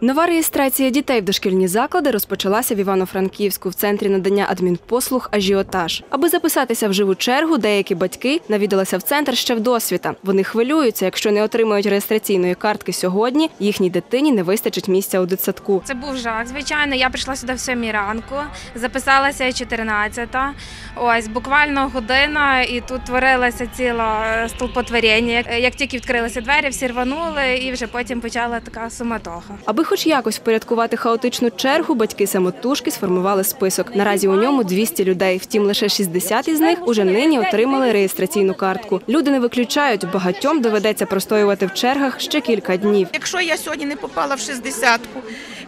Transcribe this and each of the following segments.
Нова реєстрація дітей в дошкільні заклади розпочалася в Івано-Франківську в центрі надання адмінпослуг Ажіотаж. Аби записатися в живу чергу, деякі батьки навідалися в центр ще в досвіта. Вони хвилюються, якщо не отримають реєстраційної картки сьогодні, їхній дитині не вистачить місця у дитсадку. Це був жах. Звичайно, я прийшла сюди в 7 ранку, записалася 14-та. Ось буквально година, і тут творилося ціле е, столпотворення. Як, як тільки відкрилися двері, всі рванули, і вже потім почала така суматоха. Аби хоч якось впорядкувати хаотичну чергу, батьки самотужки сформували список. Наразі у ньому 200 людей. Втім, лише 60 із них уже нині отримали реєстраційну картку. Люди не виключають, багатьом доведеться простоювати в чергах ще кілька днів. Якщо я сьогодні не попала в 60-ку,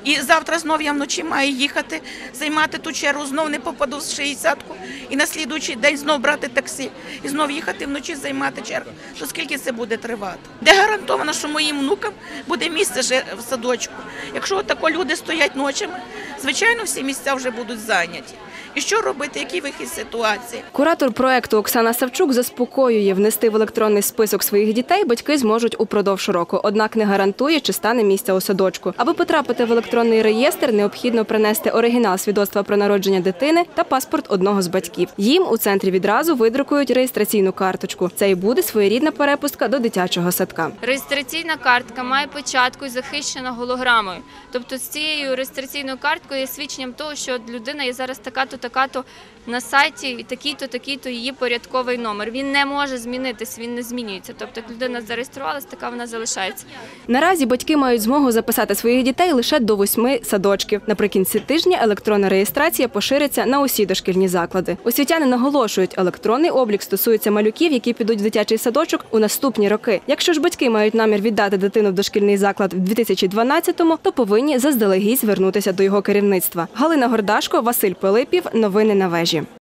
і завтра знов я вночі маю їхати, займати ту чергу, знов не попаду в 60-ку, і на слідуючий день знов брати таксі, і знов їхати вночі займати чергу, то скільки це буде тривати? Де гарантовано, що моїм внукам буде місце в садочку? Якщо отако люди стоять ночами, звичайно, всі місця вже будуть зайняті. І що робити, який вихід з ситуації? Куратор проекту Оксана Савчук заспокоює, внести в електронний список своїх дітей батьки зможуть упродовж року, однак не гарантує, чи стане місця у садочку. Аби потрапити в електронний реєстр, необхідно принести оригінал свідоцтва про народження дитини та паспорт одного з батьків. Їм у центрі відразу видрукують реєстраційну карточку. Це і буде своєрідна перепустка до дитячого садка. Реєстраційна картка має початку і захищена голограмою. Тобто з цією реєстраційною карткою є свідченням того, що людина є зараз така-то, така-то на сайті, такий-то, такий-то її порядковий номер. Він не може змінитись, він не змінюється. Тобто, людина зареєструвалась, така вона залишається. Наразі батьки мають змогу записати своїх дітей лише до восьми садочків. Наприкінці тижня електронна реєстрація пошириться на усі дошкільні заклади. Освітяни наголошують, електронний облік стосується малюків, які підуть в дитячий садочок у наступні роки. Якщо ж батьки мають намір віддати дитину в дошкільний заклад в 2012-му, то повинні заздалегідь звернутися до його керівництва. Галина Гордашко, Василь Пилипів. Новини на вежі.